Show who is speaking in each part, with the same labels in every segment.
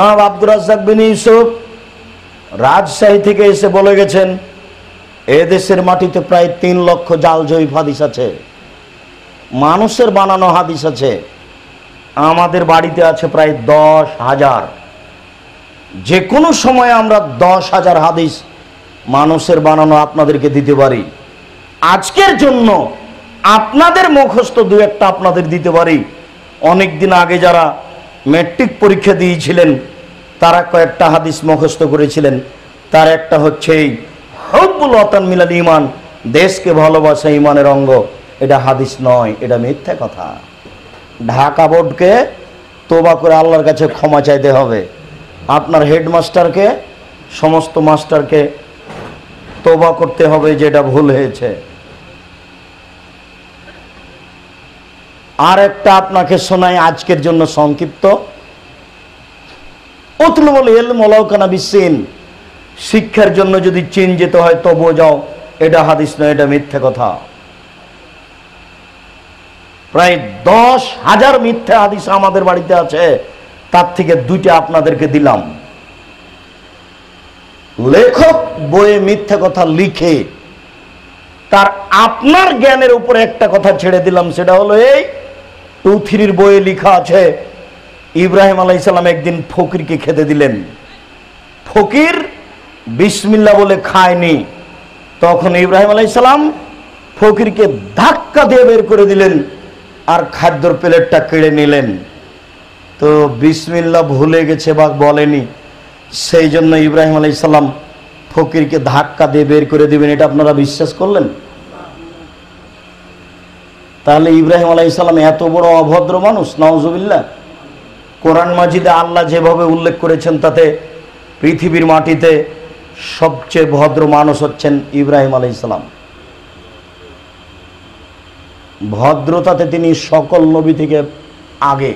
Speaker 1: আব্দুর রাজ্জাক বিন ইউসুফ রাজশাহী থেকে এসে বলে গেছেন, এ দেশের মাটিতে প্রায় তিন লক্ষ জাল জয়ীফ হাদিস আছে। মানুষের বানানো হাদিস আছে। আমাদের বাড়িতে আছে প্রায় দশ হাজার। যে কোনো সময় আমরা দশ হাজার হাদিস মানুষের বানানো আপনাদেরকে দিতে পারি। আজকের জন্য আপনাদের মুখস্থ দু একটা আপনাদের দিতে পারি। অনেক দিন আগে যারা ম্যাট্রিক পরীক্ষা দিয়েছিলেন তারা কয়েকটা হাদিস মুখস্থ করেছিলেন। তার একটা হচ্ছে এই হব্বুল অতান মিলাল ইমান দেশকে ভালোবাসা ইমানের অঙ্গ। এটা হাদিস নয়, এটা মিথ্যা কথা। ঢাকা বোর্ডকে তোবা করে আল্লাহর কাছে ক্ষমা চাইতে হবে। আপনার হেডমাস্টারকে, সমস্ত মাস্টারকে তোবা করতে হবে যেটা ভুল হয়েছে। আর একটা আপনাকে শোনাই আজকের জন্য সংক্ষিপ্ত। অতুলবল এল মলাউকানা বিসিন শিক্ষার জন্য যদি চীন যেতে হয়, তবুও যাও, এটা হাদিস নয়, এটা মিথ্যে কথা। প্রায় দশ হাজার মিথ্যে হাদিস আমাদের বাড়িতে আছে, তার থেকে দুইটা আপনাদেরকে দিলাম। লেখক বইয়ে মিথ্যে কথা লিখে, তার আপনার জ্ঞানের উপরে একটা কথা ছেড়ে দিলাম, সেটা হলো এই টু থ্রির বইয়ে লিখা আছে ইব্রাহিম আলাইসাল্লাম একদিন ফকিরকে খেতে দিলেন। ফকির বিসমিল্লা বলে খায়নি। তখন ইব্রাহিম আলাইসাল্লাম ফকিরকে ধাক্কা দিয়ে বের করে দিলেন আর খাদ্যর প্লেটটা কেড়ে নিলেন। তো বিসমিল্লা ভুলে গেছে বা বলেনি। সেই জন্য ইব্রাহিম আলাইসাল্লাম ফকিরকে ধাক্কা দিয়ে বের করে দিবেন, এটা আপনারা বিশ্বাস করলেন? তাহলে ইব্রাহিম আলাইসাল্লাম এত বড় অভদ্র মানুষ নওজবিল্লা কোরআন মাজিদে আল্লাহ যেভাবে উল্লেখ করেছেন তাতে পৃথিবীর মাটিতে সবচেয়ে ভদ্র মানুষ হচ্ছেন ইব্রাহিম আলাইসাল্লাম ভদ্রতাতে তিনি সকল নবী থেকে আগে।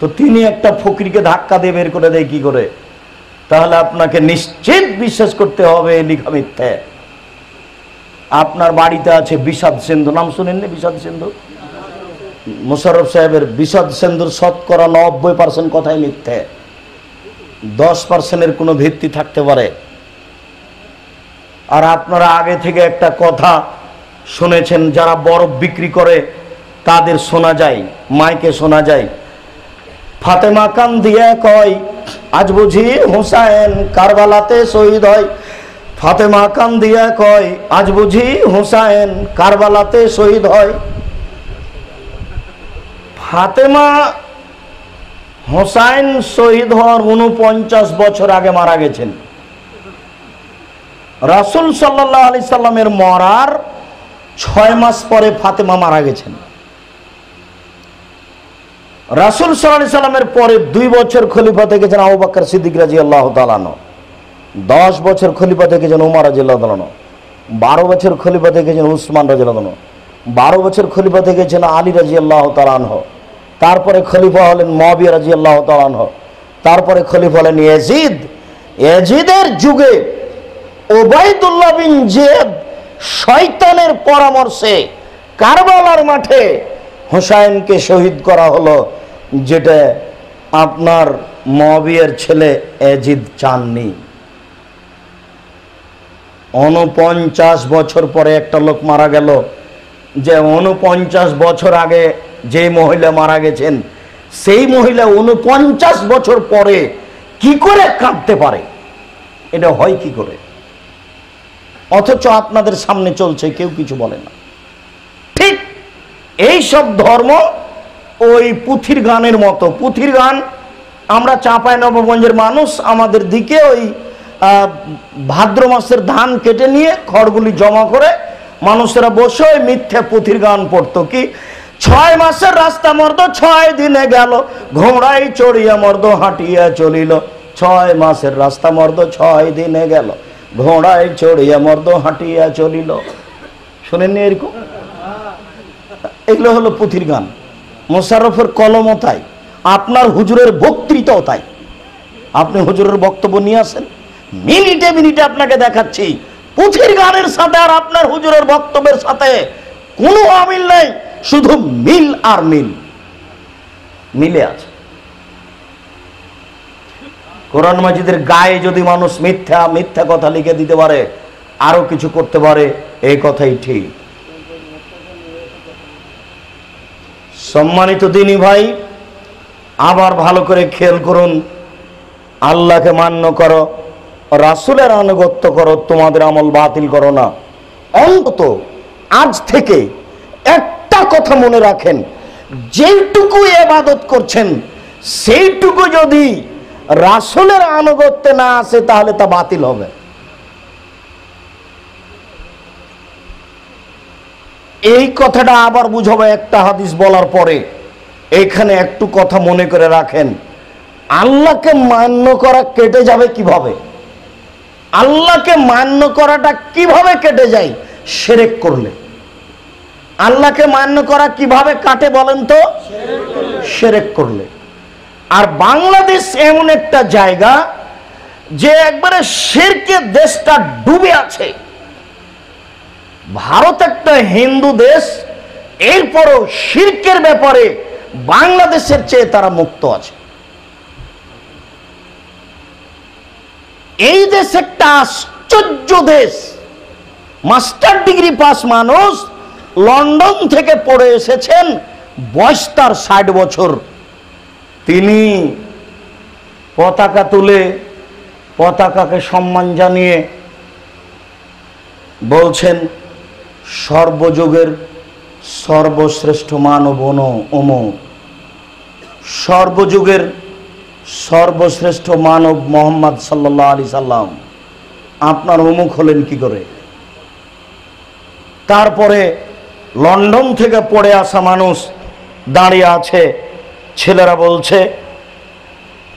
Speaker 1: তো তিনি একটা ফকিরকে ধাক্কা দিয়ে বের করে দেয় কি করে? তাহলে আপনাকে নিশ্চিত বিশ্বাস করতে হবে লিখা মিথ্যে। আপনার বাড়িতে আছে বিষাদ সিন্ধু। নাম শুনেননি বিষাদ সিন্ধু? মুশারফ সাহেবের বিষাদ সিন্ধুর শতকরা নব্বই পার্সেন্ট কথাই মিথ্যে। দশ পার্সেন্টের কোনো ভিত্তি থাকতে পারে। আর আপনারা আগে থেকে একটা কথা শুনেছেন, যারা বরফ বিক্রি করে তাদের শোনা যায়, মাইকে শোনা যায়। ফাতেমা কান দিয়ে কয় আজ বুঝি হুসাইন কারবালাতে শহীদ হয়। ফাতেমা কান দিয়ে কয় আজ বুঝি হুসাইন কারবালাতে শহীদ হয়। ফাতেমা হোসাইন শহীদ হওয়ার উনপঞ্চাশ বছর আগে মারা গেছেন। রাসুল সাল্লাহ আলি সাল্লামের মরার ছয় মাস পরে ফাতেমা মারা গেছেন। রাসুল সাল্লাহ সাল্লামের পরে দুই বছর খলিফা থেকেছেন আবু বাক্কর সিদ্দিক রাজি আল্লাহ তালানো দশ বছর খলিফা থেকেছেন উমার রাজি আল্লাহ তালানো বারো বছর খলিফা থেকেছেন উসমান রাজি আল্লাহ বারো বছর খলিফা থেকেছেন আলী রাজি আল্লাহ তালানহ তারপরে খলিফা হলেন মবিয়া রাজি আল্লাহ তালানহ তারপরে খলিফা হলেন এজিদ এজিদের যুগে ওবায়দুল্লাহ বিন জেদ শয়তানের পরামর্শে কারবালার মাঠে হোসাইনকে শহীদ করা হলো, যেটা আপনার মবিয়ের ছেলে এজিদ চাননি। উনপঞ্চাশ বছর পরে একটা লোক মারা গেল, যে উনপঞ্চাশ বছর আগে যে মহিলা মারা গেছেন, সেই মহিলা উনপঞ্চাশ বছর পরে কি করে কাঁদতে পারে? এটা হয় কি করে? অথচ আপনাদের সামনে চলছে, কেউ কিছু বলে না। ঠিক এই সব ধর্ম ওই পুথির গানের মতো। পুথির গান, আমরা চাঁপাই নবগঞ্জের মানুষ, আমাদের দিকে ওই ভাদ্র মাসের ধান কেটে নিয়ে খড়গুলি জমা করে মানুষেরা বসে ওই মিথ্যে পুথির গান পড়তো। কি ছয় মাসের রাস্তা মর্দ, ছয় দিনে গেল। ঘোড়াই চড়িয়া মর্দ, হাঁটিয়া চলিল। ছয় মাসের রাস্তা মর্দ, ছয় দিনে গেল। ঘোড়ায় চড়িয়া মর্দ, হাঁটিয়া চলিল। শোনেননি এরকম? এগুলো হলো পুঁথির গান। মোশারফের কলমও তাই। আপনার হুজুরের বক্তৃতাও তাই। আপনি হুজুরের বক্তব্য নিয়ে আসেন। মিনিটে মিনিটে আপনাকে দেখাচ্ছি। পুঁথির গানের সাথে আর আপনার হুজুরের বক্তব্যের সাথে কোনো আমিল নেই। শুধু মিল আর মিল। মিলে আছে। কোরআন মাজিদের গায়ে যদি মানুষ মিথ্যা মিথ্যা কথা লিখে দিতে পারে, আরও কিছু করতে পারে, এই কথাই ঠিক। সম্মানিত দিনী ভাই, আবার ভালো করে খেয়াল করুন। আল্লাহকে মান্য করো, রাসুলের আনুগত্য করো, তোমাদের আমল বাতিল করো না। অন্তত আজ থেকে একটা কথা মনে রাখেন, যেইটুকু এবাদত করছেন, সেইটুকু যদি রাসুলের আনুগত্যে না আসে, তাহলে তা বাতিল হবে। এই কথাটা আবার বুঝাবো একটা হাদিস বলার পরে। এখানে একটু কথা মনে করে রাখেন, আল্লাহকে মান্য করা কেটে যাবে কীভাবে? আল্লাহকে মান্য করাটা কীভাবে কেটে যায়? সেরেক করলে। আল্লাহকে মান্য করা কীভাবে কাটে বলেন তো? সেরেক করলে। আর বাংলাদেশ এমন একটা জায়গা যে একবারে শেরকে দেশটা ডুবে আছে। ভারত একটা হিন্দু দেশ, এরপরও শির্কের ব্যাপারে বাংলাদেশের চেয়ে তারা মুক্ত আছে। এই দেশ একটা আশ্চর্য দেশ। মাস্টার ডিগ্রি পাস মানুষ লন্ডন থেকে পড়ে এসেছেন বয়স তার ষাট বছর। তিনি পতাকা তুলে পতাকাকে সম্মান জানিয়ে বলছেন, সর্বযুগের সর্বশ্রেষ্ঠ মানব অম সর্বযুগের সর্বশ্রেষ্ঠ মানব মোহাম্মদ সাল্লাহ আলি সাল্লাম। আপনার অমুক হলেন কি করে? তারপরে লন্ডন থেকে পড়ে আসা মানুষ দাঁড়িয়ে আছে। ছেলেরা বলছে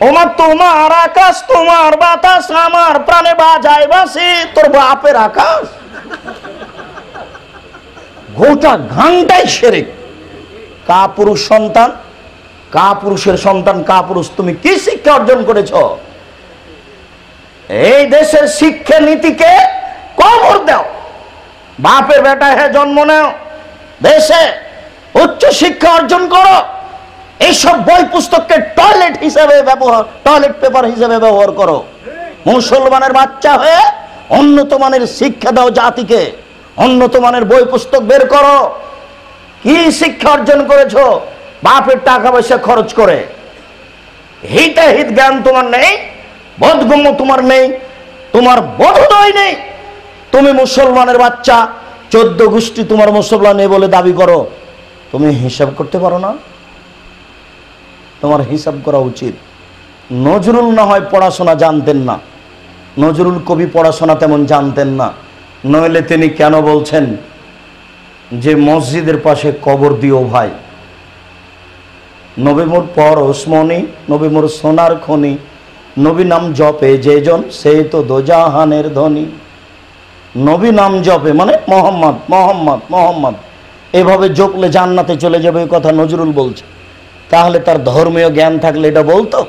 Speaker 1: ওমা তোমার আকাশ, তোমার বাতাস, আমার প্রাণে বাজায় বাসি তোর বাপের আকাশ? গোটা ঘন্টায় সেরে। কা পুরুষ সন্তান কা পুরুষের সন্তান কা পুরুষ তুমি কি শিক্ষা অর্জন করেছ? এই দেশের শিক্ষা নীতিকে কবর দাও। বাপের বেটা হ্যাঁ জন্ম নেও। দেশে উচ্চ শিক্ষা অর্জন করো। এইসব বই পুস্তককে টয়লেট হিসেবে ব্যবহার টয়লেট পেপার হিসেবে ব্যবহার করো। মুসলমানের বাচ্চা হয়ে উন্নত মানের শিক্ষা দাও জাতিকে, উন্নত মানের বই পুস্তক বের করো। কি শিক্ষা অর্জন করেছ? বাপের টাকা পয়সা খরচ করে। হিতে হিত জ্ঞান তোমার নেই, বোধগম্য তোমার নেই, তোমার বোধোদয় নেই। তুমি মুসলমানের বাচ্চা চোদ্দ গোষ্ঠী তোমার মুসলমান নেই বলে দাবি করো। তুমি হিসাব করতে পারো না। তোমার হিসাব করা উচিত। নজরুল না হয় পড়াশোনা জানতেন না। নজরুল কবি পড়াশোনা তেমন জানতেন না। নইলে তিনি কেন বলছেন যে মসজিদের পাশে কবর দিও ভাই। নবীমোর পর ওসমনি, নবীমোর সোনার খনি। নবী নাম জপে যেজন সেই তো দোজাহানের ধনী। নবী নাম জপে মানে মোহাম্মদ মোহাম্মদ মোহাম্মদ। এভাবে জপলে জান্নাতে চলে যাবে, এই কথা নজরুল বলছে। তাহলে তার ধর্মীয় জ্ঞান থাকলে এটা বলতো?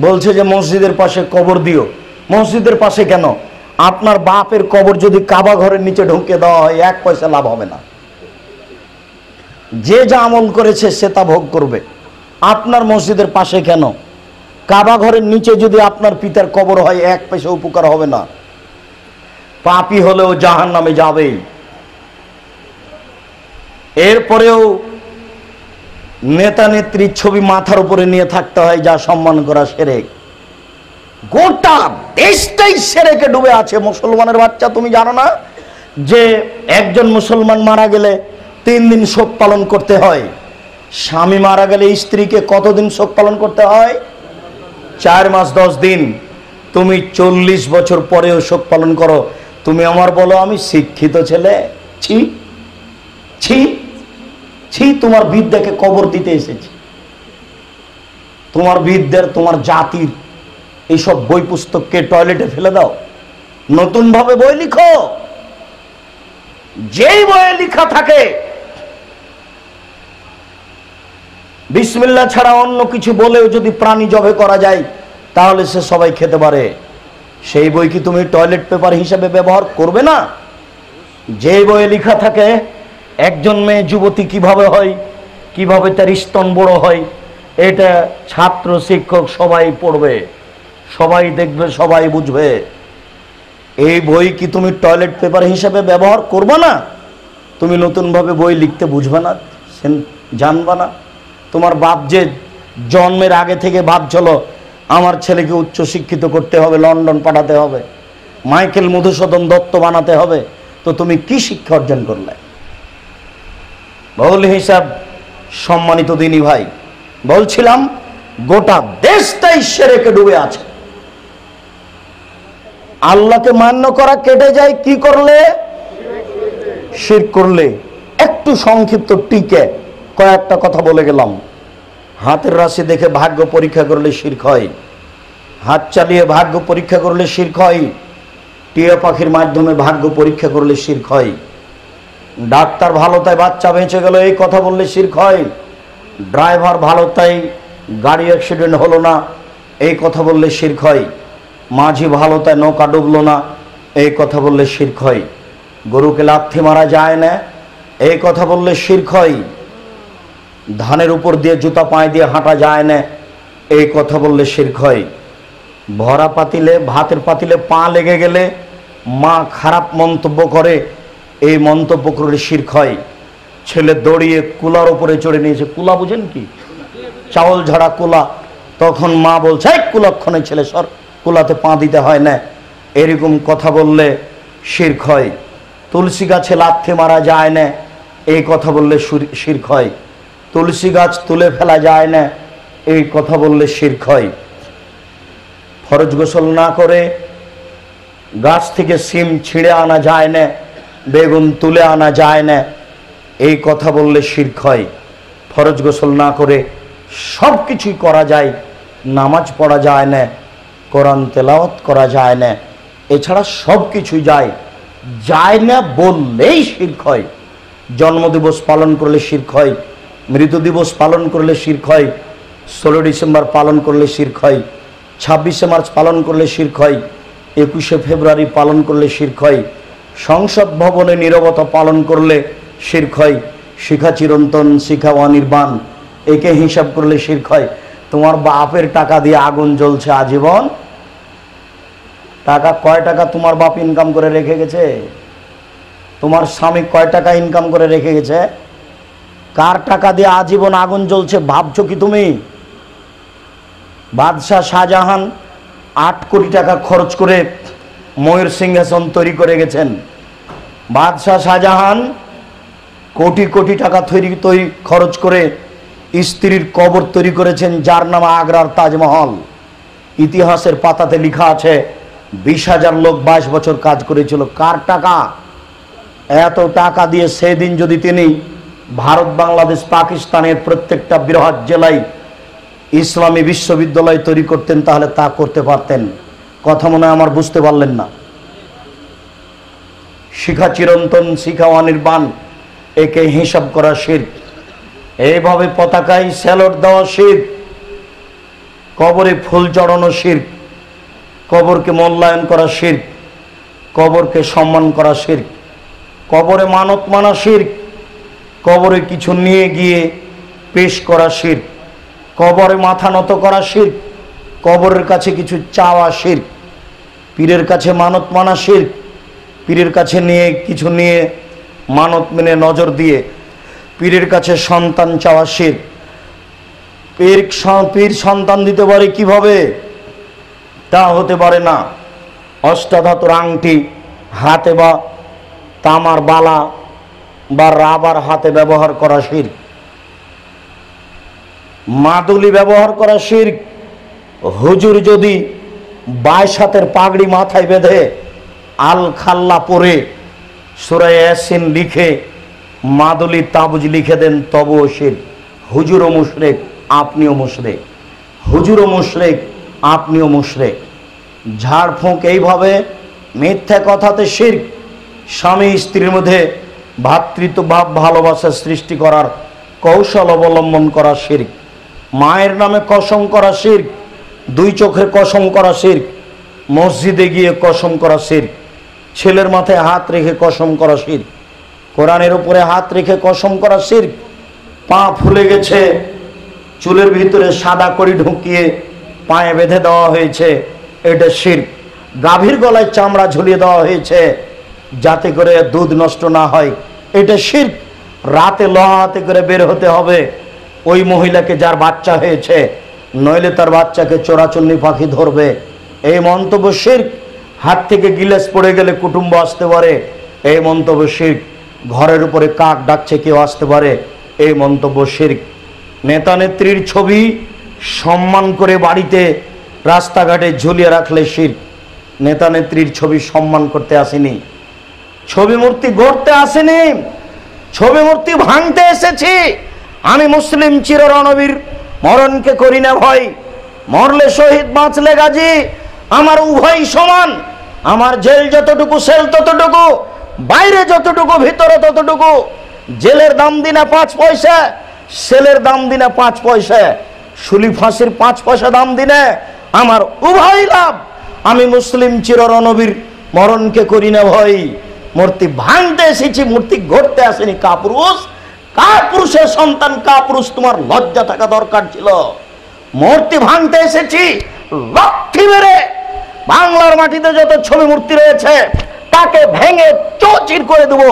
Speaker 1: বলছে যে, মসজিদের পাশে কবর দিও। মসজিদের পাশে কেন? আপনার বাপের কবর যদি কাবা ঘরের নিচে ঢুকে দেওয়া হয়, এক পয়সা লাভ হবে না। যে যা আমল করেছে, সে তা ভোগ করবে। আপনার মসজিদের পাশে কেন? কাবা ঘরের নিচে যদি আপনার পিতার কবর হয়, এক পয়সা উপকার হবে না। পাপি হলেও জাহান নামে যাবেই এরপরেও নেতা নেত্রীর ছবি মাথার উপরে নিয়ে থাকতে হয় যা সম্মান করা সেরেক। গোটা দেশটাই সেরেকে ডুবে আছে। মুসলমানের বাচ্চা, তুমি জানো না? যে একজন মুসলমান মারা গেলে তিন দিন শোক পালন করতে হয়। স্বামী মারা গেলে স্ত্রীকে কতদিন শোক পালন করতে হয়? চার মাস, দশ দিন। তুমি চল্লিশ বছর পরেও শোক পালন করো। তুমি আমার বলো, আমি শিক্ষিত ছেলে। ছি ছি ছি, তোমার বিদ্যাকে কবর দিতে এসেছি। তোমার বিদ্যার, তোমার জাতির এইসব বই পুস্তককে টয়লেটে ফেলে দাও। নতুন ভাবে বই লিখো। যেই বইয়ে লিখা থাকে বিসমিল্লা ছাড়া অন্য কিছু বলেও যদি প্রাণী জবে করা যায়, তাহলে সে সবাই খেতে পারে। সেই বই কি তুমি টয়লেট পেপার হিসেবে ব্যবহার করবে না? যে বইয়ে লেখা থাকে, একজন মেয়ে যুবতী কীভাবে হয়, কীভাবে তার স্তন বড় হয়, এটা ছাত্র, শিক্ষক সবাই পড়বে, সবাই দেখবে, সবাই বুঝবে। এই বই কি তুমি টয়লেট পেপার হিসেবে ব্যবহার করবে না? তুমি নতুনভাবে বই লিখতে বুঝবে না জানবে না। তোমার বাপ যে জন্মের আগে থেকে ভাবছিল আমার ছেলেকে উচ্চশিক্ষিত করতে হবে, লন্ডন পাঠাতে হবে, মাইকেল মধুসূদন দত্ত বানাতে হবে, তো তুমি কি শিক্ষা অর্জন করলে? বহুল হিসাব, সম্মানিত দিনী ভাই, বলছিলাম, গোটা দেশটাই সেরেকে ডুবে আছে। আল্লাহকে মান্য করা কেটে যায়, কি করলে? শির করলে। একটু সংক্ষিপ্ত টিকে কয়েকটা কথা বলে গেলাম। হাতের রাশি দেখে ভাগ্য পরীক্ষা করলে শির্ক হয়। হাত চালিয়ে ভাগ্য পরীক্ষা করলে শির্ক হয়। টিয়া পাখির মাধ্যমে ভাগ্য পরীক্ষা করলে শির্ক হয়। ডাক্তার ভালো তাই বাচ্চা বেঁচে গেল, এই কথা বললে শির্ক হয়। ড্রাইভার ভালো তাই গাড়ি অ্যাক্সিডেন্ট হলো না, এই কথা বললে শির্ক হয়। মাঝি ভালো তাই নৌকা ডুবলো না, এই কথা বললে শির্ক হয়। গরুকে লাথি মারা যায় না, এই কথা বললে শির্ক হয়। ধানের উপর দিয়ে জুতা পায়ে দিয়ে হাঁটা যায় না। এই কথা বললে শির্ক হয়। ভরা পাতিলে, ভাতের পাতিলে পা লেগে গেলে মা খারাপ মন্তব্য করে। এই মন্তব্য করলে শির্ক হয়। ছেলে দৌড়িয়ে কুলার উপরে চড়ে নিয়েছে। কুলা বুঝেন কি? চাউল ঝাড়া কুলা। তখন মা বলছে, "এই কুলক্ষণে ছেলে সর, কুলাতে পা দিতে হয় না। এরকম কথা বললে শির্ক হয়। তুলসী গাছে লাথি মারা যায় না। এই কথা বললে শির্ক হয়। তুলসী গাছ তুলে ফেলা যায় না। এই কথা বললে শির্ক হয়। ফরজ গোসল না করে গাছ থেকে সিম ছিঁড়ে আনা যায় না, বেগুন তুলে আনা যায় না। এই কথা বললে শির্ক হয়। ফরজ গোসল না করে সব কিছুই করা যায়, নামাজ পড়া যায় না, কোরআন তেলাওয়াত করা যায় না। এছাড়া সব কিছুই যায়। যায় না বললেই শির্ক হয়। জন্মদিবস পালন করলে শির্ক হয়। মৃত্যু দিবস পালন করলে শির্ক হয়, ষোলো ডিসেম্বর পালন করলে শির্ক হয়, ছাব্বিশে মার্চ পালন করলে শির্ক হয়, একুশে ফেব্রুয়ারি পালন করলে শির্ক হয়, সংসদ ভবনে নীরবতা পালন করলে শির্ক হয়, শিখা চিরন্তন, শিখা অনির্বাণ, একে হিসাব করলে শির্ক হয়। তোমার বাপের টাকা দিয়ে আগুন জ্বলছে আজীবন। টাকা কয় টাকা তোমার বাপ ইনকাম করে রেখে গেছে? তোমার স্বামী কয় টাকা ইনকাম করে রেখে গেছে? কার টাকা দিয়ে আজীবন আগুন জ্বলছে ভাবছ কি তুমি? বাদশাহ শাহজাহান আট কোটি টাকা খরচ করে ময়ূর সিংহাসন তৈরি করে গেছেন। বাদশাহ শাহজাহান কোটি কোটি টাকা তৈরি তৈরি খরচ করে স্ত্রীর কবর তৈরি করেছেন, যার নাম আগ্রার তাজমহল। ইতিহাসের পাতাতে লেখা আছে, বিশ হাজার লোক বাইশ বছর কাজ করেছিল। কার টাকা? এত টাকা দিয়ে সেদিন যদি তিনি ভারত, বাংলাদেশ, পাকিস্তানের প্রত্যেকটা বৃহৎ জেলায় ইসলামী বিশ্ববিদ্যালয় তৈরি করতেন, তাহলে তা করতে পারতেন। কথা মনে আমার বুঝতে পারলেন না। শিখা চিরন্তন, শিখা অনির্বাণ, একে হিসাব করা শির। এইভাবে পতাকায় স্যালট দেওয়া শির, কবরে ফুল চড়ানো শির, কবরকে মূল্যায়ন করা শির, কবরকে সম্মান করা শির, কবরে মানত মানা শির কবরে কিছু নিয়ে গিয়ে পেশ করা শির। কবরে মাথা নত করা শির। কবরের কাছে কিছু চাওয়া শির। পীরের কাছে মানত মানা শির। পীরের কাছে নিয়ে কিছু নিয়ে মানত মেনে নজর দিয়ে পীরের কাছে সন্তান চাওয়া শির। পীর পীর সন্তান দিতে পারে কীভাবে? তা হতে পারে না। অষ্টাধাতুর আংটি, হাতে বা তামার বালা বা রাবার হাতে ব্যবহার করা শির মাদুলি ব্যবহার করা শির হুজুর যদি বাইশ হাতের পাগড়ি মাথায় বেঁধে আল খাল্লা পরে সুরায় ইয়াসিন লিখে মাদুলি তাবুজ লিখে দেন, তবুও শির হুজুরও মুশরেক, আপনিও মুশরেক। হুজুরও মুশরেক, আপনিও মুশরেক। ঝাড়ফুঁক এইভাবে মিথ্যা কথাতে শির স্বামী স্ত্রীর মধ্যে ভাতৃত্বভাব, ভালোবাসা সৃষ্টি করার কৌশল অবলম্বন করা শির মায়ের নামে কসম করা শির দুই চোখে কসম করা শির মসজিদে গিয়ে কসম করা শির ছেলের মাথায় হাত রেখে কসম করা শির কোরআনের উপরে হাত রেখে কসম করা শির পা ফুলে গেছে, চুলের ভিতরে সাদা কড়ি ঢুকিয়ে পায়ে বেঁধে দেওয়া হয়েছে, এটা শির গাভীর গলায় চামড়া ঝুলিয়ে দেওয়া হয়েছে যাতে করে দুধ নষ্ট না হয়। এটা শির রাতে লহাতে করে বের হতে হবে। ওই মহিলাকে যার বাচ্চা হয়েছে, নইলে তার বাচ্চাকে চোরাচন্নি পাখি ধরবে। এই মন্তব্য শির হাত থেকে গিলাস পড়ে গেলে কুটুম্ব আসতে পারে। এই মন্তব্য শির ঘরের উপরে কাক ডাকছে, কেউ আসতে পারে। এই মন্তব্য শির নেতা নেত্রীর ছবি সম্মান করে বাড়িতে, রাস্তাঘাটে ঝুলিয়ে রাখলে শির নেতা নেত্রীর ছবি সম্মান করতে আসেনি। ছবি মূর্তি গড়তে আসেনি, ছবি মূর্তি ভাঙতে এসেছি। আমি মুসলিম চির রণবীর মরণকে করি না ভয় মরলে শহীদ বাঁচলে গাজী, আমার উভয় সমান। আমার জেল যতটুকু, সেল ততটুকু, বাইরে যতটুকু, ভিতরে ততটুকু। জেলের দাম দিনা পাঁচ পয়সা, সেলের দাম দিনা পাঁচ পয়সা। শুলি ফাঁসির পাঁচ পয়সা দাম দিনে আমার উভয় লাভ। আমি মুসলিম চির রণবীর মরণকে করি না ভয় মূর্তি ভাঙতে এসেছি, মূর্তি গড়তে আসেনি কাপুরুষ। কাপুরুষের সন্তান, কাপুরুষ, তোমার লজ্জা থাকা দরকার ছিল। মূর্তি ভাঙতে এসেছি লক্ষ্মী মেরে বাংলার মাটিতে যত ছবি মূর্তি রয়েছে, তাকে ভেঙে চৌচির করে দেব।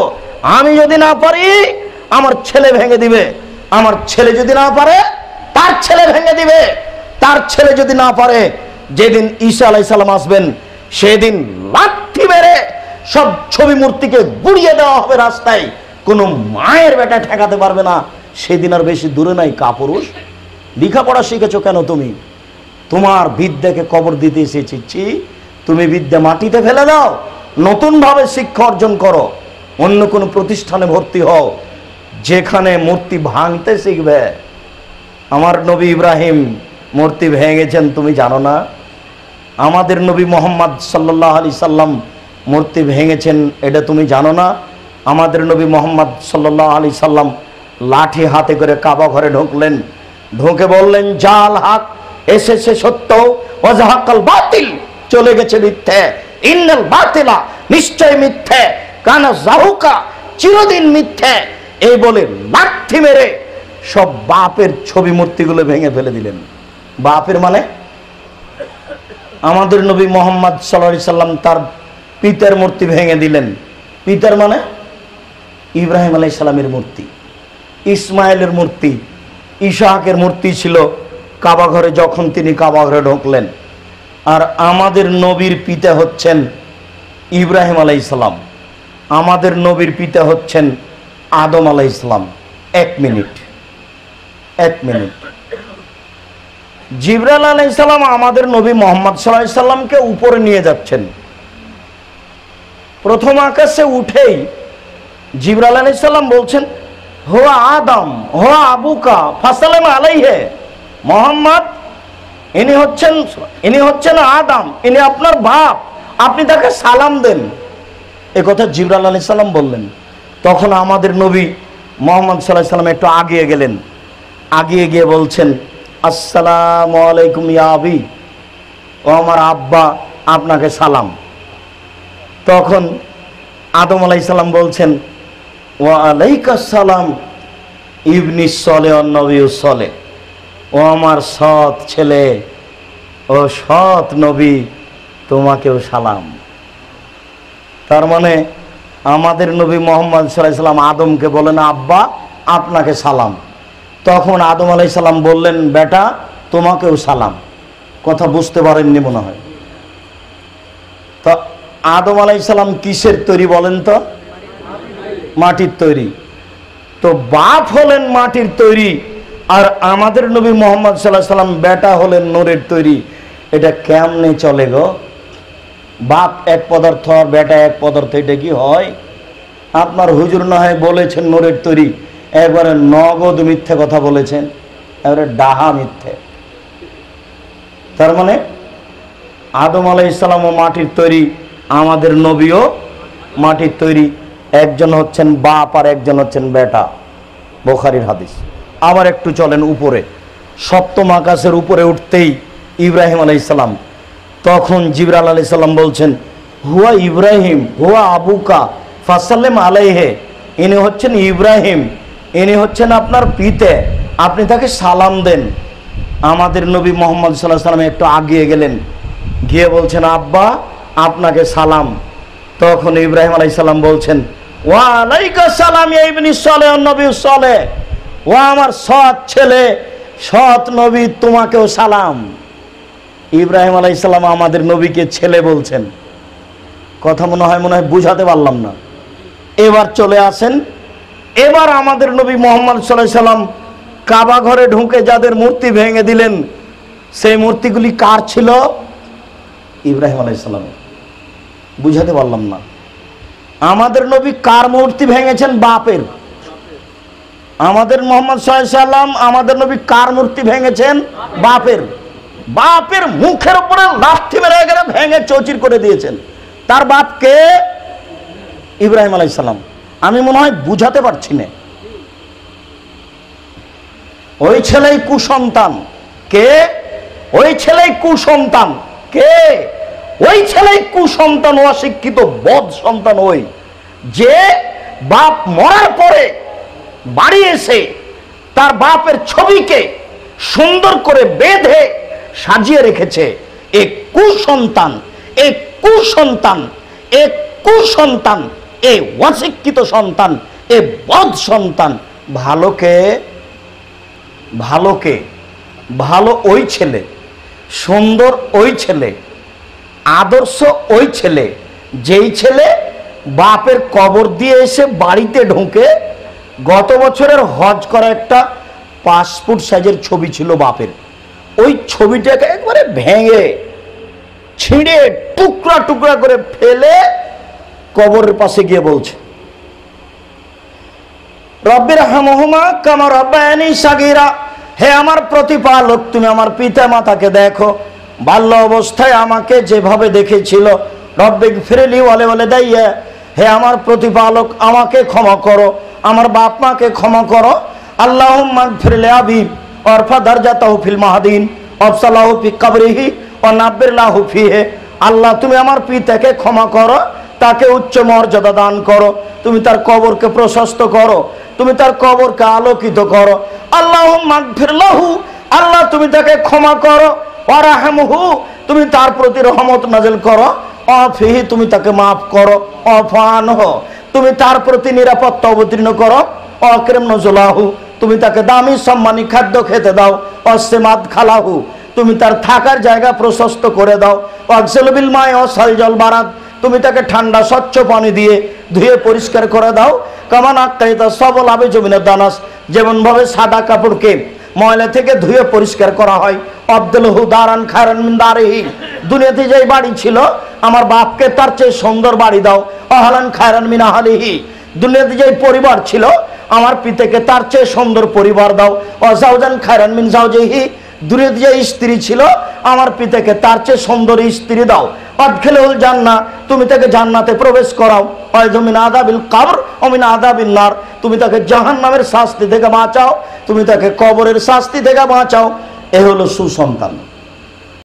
Speaker 1: আমি যদি না পারি, আমার ছেলে ভেঙে দিবে। আমার ছেলে যদি না পারে, তার ছেলে ভেঙে দিবে। তার ছেলে যদি না পারে, যেদিন ঈসা আলাইসাল্লাম আসবেন, সেদিন লাঠি মেরে সব ছবি মূর্তিকে গুড়িয়ে দেওয়া হবে রাস্তায়। কোনো মায়ের বেটা ঠেকাতে পারবে না। সেদিন আর বেশি দূরে নাই, কাপুরুষ। লেখাপড়া শিখেছো কেন তুমি? তোমার বিদ্যাকে কবর দিতে এসেছি। তুমি বিদ্যা মাটিতে ফেলে দাও। নতুনভাবে শিক্ষা অর্জন করো। অন্য কোনো প্রতিষ্ঠানে ভর্তি হও। যেখানে মূর্তি ভাঙতে শিখবে। আমার নবী ইব্রাহিম মূর্তি ভেঙেছেন, তুমি জানো না? আমাদের নবী মোহাম্মদ সাল্লাহ আলি সাল্লাম মূর্তি ভেঙেছেন, এটা তুমি জানো না। আমাদের নবী মোহাম্মদ সাল্লাহ আলি সাল্লাম লাঠি হাতে করে কাবা ঘরে ঢুকলেন। ঢুকে বললেন, জাল হাক, এসেছে সত্য ওজাহাকাল বাতিল, চলে গেছে মিথ্যে, ইন্নাল বাতিলা নিশ্চয় মিথ্যে, কানা জাহুকা, চিরদিন মিথ্যে। এই বলে লাঠি মেরে সব বাপের ছবি মূর্তিগুলো ভেঙে ফেলে দিলেন। বাপের মানে? আমাদের নবী মোহাম্মদ সাল্লাহ সাল্লাম তার পিতার মূর্তি ভেঙে দিলেন। পিতার মানে? ইব্রাহিম আলাই সালামের মূর্তি, ইসমাইলের মূর্তি, ইশাকের মূর্তি ছিল কাবা ঘরে যখন তিনি কাবা ঘরে ঢুকলেন। আর আমাদের নবীর পিতা হচ্ছেন ইব্রাহিম আলাই সালাম আমাদের নবীর পিতা হচ্ছেন আদম আলাই ইসলাম এক মিনিট এক মিনিট। জিবরাল আলাইসাল্লাম আমাদের নবী মোহাম্মদ সাল্লাহ সাল্লামকে উপরে নিয়ে যাচ্ছেন। প্রথম আকাশে উঠেই জিবরাল আলাইসাল্লাম বলছেন, হোয়া আদম, হোয়া আবুকা, ফাসালাম আলাইহে, মোহাম্মদ, ইনি হচ্ছেন ইনি হচ্ছেন আদম, ইনি আপনার বাপ, আপনি তাকে সালাম দেন। এ কথা জিবরাল আলি সাল্লাম বললেন। তখন আমাদের নবী মোহাম্মদ সাল্লাহ সাল্লাম একটু আগিয়ে গেলেন। আগিয়ে গিয়ে বলছেন, আসসালামু আলাইকুম ইয়া আবি, ও আমার আব্বা, আপনাকে সালাম। তখন আদম আলাইসাল্লাম বলছেন ও আলাইকাসালাম ইবনি সলে নবী সলে। ও আমার সৎ ছেলে ও সৎ নবী, তোমাকেও সালাম। তার মানে আমাদের নবী মোহাম্মদ সাল্লাম আদমকে বলেন, আব্বা, আপনাকে সালাম। তখন আদম আলাই সালাম বললেন, বেটা, তোমাকেও সালাম। কথা বুঝতে পারেননি মনে হয়। আদম আলাই সালাম কিসের তৈরি বলেন তো? মাটির তৈরি। তো বাপ হলেন মাটির তৈরি আর আমাদের নবী মোহাম্মদ সাল্লাহ সাল্লাম বেটা হলেন নোরের তৈরি। এটা কেমনে চলে গো? বাপ এক পদার্থ আর বেটা এক পদার্থ, এটা কি হয়? আপনার হুজুর না হয় বলেছেন নোরের তৈরি, একবারে নগদ মিথ্যে কথা বলেছেন এবারে ডাহা মিথ্যে। তার মানে আদম আলাই ইসলাম ও মাটির তৈরি আমাদের নবীও মাটির তৈরি, একজন হচ্ছেন বাপ আর একজন হচ্ছেন বেটা। বোখারির হাদিস। আবার একটু চলেন উপরে। সপ্তম আকাশের উপরে উঠতেই ইব্রাহিম আলাই ইসলাম তখন জিবরাল আলাই সাল্লাম বলছেন, হুয়া ইব্রাহিম, হুয়া আবুকা, ফাসাল্লেম আলাইহে, ইনি হচ্ছেন ইব্রাহিম, ইনি হচ্ছেন আপনার পিতে, আপনি তাকে সালাম দেন। আমাদের নবী মোহাম্মদ সাল্লাহ সাল্লাম একটু আগিয়ে গেলেন। গিয়ে বলছেন, আব্বা আপনাকে সালাম। তখন ইব্রাহিম আলাই সালাম বলছেন ওয়ালাইকা সালাম ইবনি সলে নবী সলে। ও আমার সৎ ছেলে, সৎ নবী, তোমাকেও সালাম। ইব্রাহিম আলাইসাল্লাম আমাদের নবীকে ছেলে বলছেন। কথা মনে হয় মনে হয় বুঝাতে পারলাম না। এবার চলে আসেন। এবার আমাদের নবী মোহাম্মদ সাল্লাহ সাল্লাম কাবা ঘরে ঢুকে যাদের মূর্তি ভেঙে দিলেন, সেই মূর্তিগুলি কার ছিল? ইব্রাহিম আলাইসাল্লামের বুঝাতে পারলাম না। আমাদের নবী কার মূর্তি ভেঙেছেন? বাপের। আমাদের মোহাম্মদ সাল্লাম আমাদের নবী কার মূর্তি ভেঙেছেন? বাপের। বাপের মুখের উপরে লাথি মেরে গেলে ভেঙে চৌচির করে দিয়েছেন। তার বাপকে ইব্রাহিম আলাইসাল্লাম আমি মনে হয় বুঝাতে পারছি না। ওই ছেলেই কুসন্তান। কে? ওই ছেলেই কুসন্তান। কে? ওই ছেলে কুসন্তান, অশিক্ষিত বধ সন্তান ওই। যে বাপ মরার পরে বাড়ি এসে তার বাপের ছবিকে সুন্দর করে বেঁধে সাজিয়ে রেখেছে। এ কুসন্তান এ কুসন্তান এ কুসন্তান, এ অশিক্ষিত সন্তান, এ বধ সন্তান। ভালোকে ভালোকে, ভালো ওই ছেলে, সুন্দর ওই ছেলে আদর্শ ওই ছেলে, যেই ছেলে বাপের কবর দিয়ে এসে বাড়িতে ঢুকে, গত বছরের হজ করা একটা পাসপোর্ট সাইজের ছবি ছিল বাপের। ওই ছবিটাকে একবারে ভেঙে, ছিঁড়ে, টুকরা টুকরা করে ফেলে কবরের পাশে গিয়ে বলছে রব্বির হামহুমা কামা রব্বায়ানি সাগিরা। হে আমার প্রতিপালক, তুমি আমার পিতা মাতাকে দেখো। বাল্য অবস্থায় আমাকে যেভাবে দেখেছিল রব্বিক ফিরেলি বলে বলে দাইয়া হে আমার প্রতিপালক, আমাকে ক্ষমা করো, আমার বাপ মাকে ক্ষমা করো। আল্লাহ ফিরলে আবি, অরফা দরজা তহফিল মাহাদিন, অফসালাহ কবরিহি ও নাব্বিরলাহ ফিহে। আল্লাহ, তুমি আমার পিতাকে ক্ষমা করো, তাকে উচ্চ মর্যাদা দান করো। তুমি তার কবরকে প্রশস্ত করো, তুমি তার কবরকে আলোকিত করো। আল্লাহ মাগফিরলাহু আল্লাহ, তুমি তাকে ক্ষমা করো। ওয়ারাহামহু, তুমি তার প্রতি রহমত নাজিল করো। অফিহি তুমি তাকে মাফ করো। অফানহ তুমি তার প্রতি নিরাপত্তা অবতীর্ণ করো। অক্রেম নজলাহু, তুমি তাকে দামি সম্মানী খাদ্য খেতে দাও। অসেমাদ খালাহু, তুমি তার থাকার জায়গা প্রশস্ত করে দাও। অক্সেলবিল মায় অসাল জল বারাত, তুমি তাকে ঠান্ডা, স্বচ্ছ পানি দিয়ে ধুয়ে পরিষ্কার করে দাও। কামান আক্তাইতা সবল আবে জমিনের দানাস যেমন ভাবে সাদা কাপড়কে ময়লা থেকে ধুয়ে পরিষ্কার করা হয়। আব্দুল হু দারান মিন দারিহি। দুনিয়াতে যেই বাড়ি ছিল, আমার বাপকে তার চেয়ে সুন্দর বাড়ি দাও। আহলান খায়রান মিন আহলিহি। দুনিয়াতে যেই পরিবার ছিল, আমার পিতাকে তার চেয়ে সুন্দর পরিবার দাও। অজাউজান খায়রান মিন জাওজিহি। দুনিয়াতে যে স্ত্রী ছিল, আমার পিতাকে তার চেয়ে সুন্দরী স্ত্রী দাও। অদখেলেউল জান্না, তুমি তাকে জান্নাতে প্রবেশ করাও। অয়জমিন আদাবিল কাবর অমিন আদাবিল নার। তুমি তাকে জাহান নামের শাস্তি থেকে বাঁচাও, তুমি তাকে কবরের শাস্তি থেকে বাঁচাও। এ হলো সুসন্তান।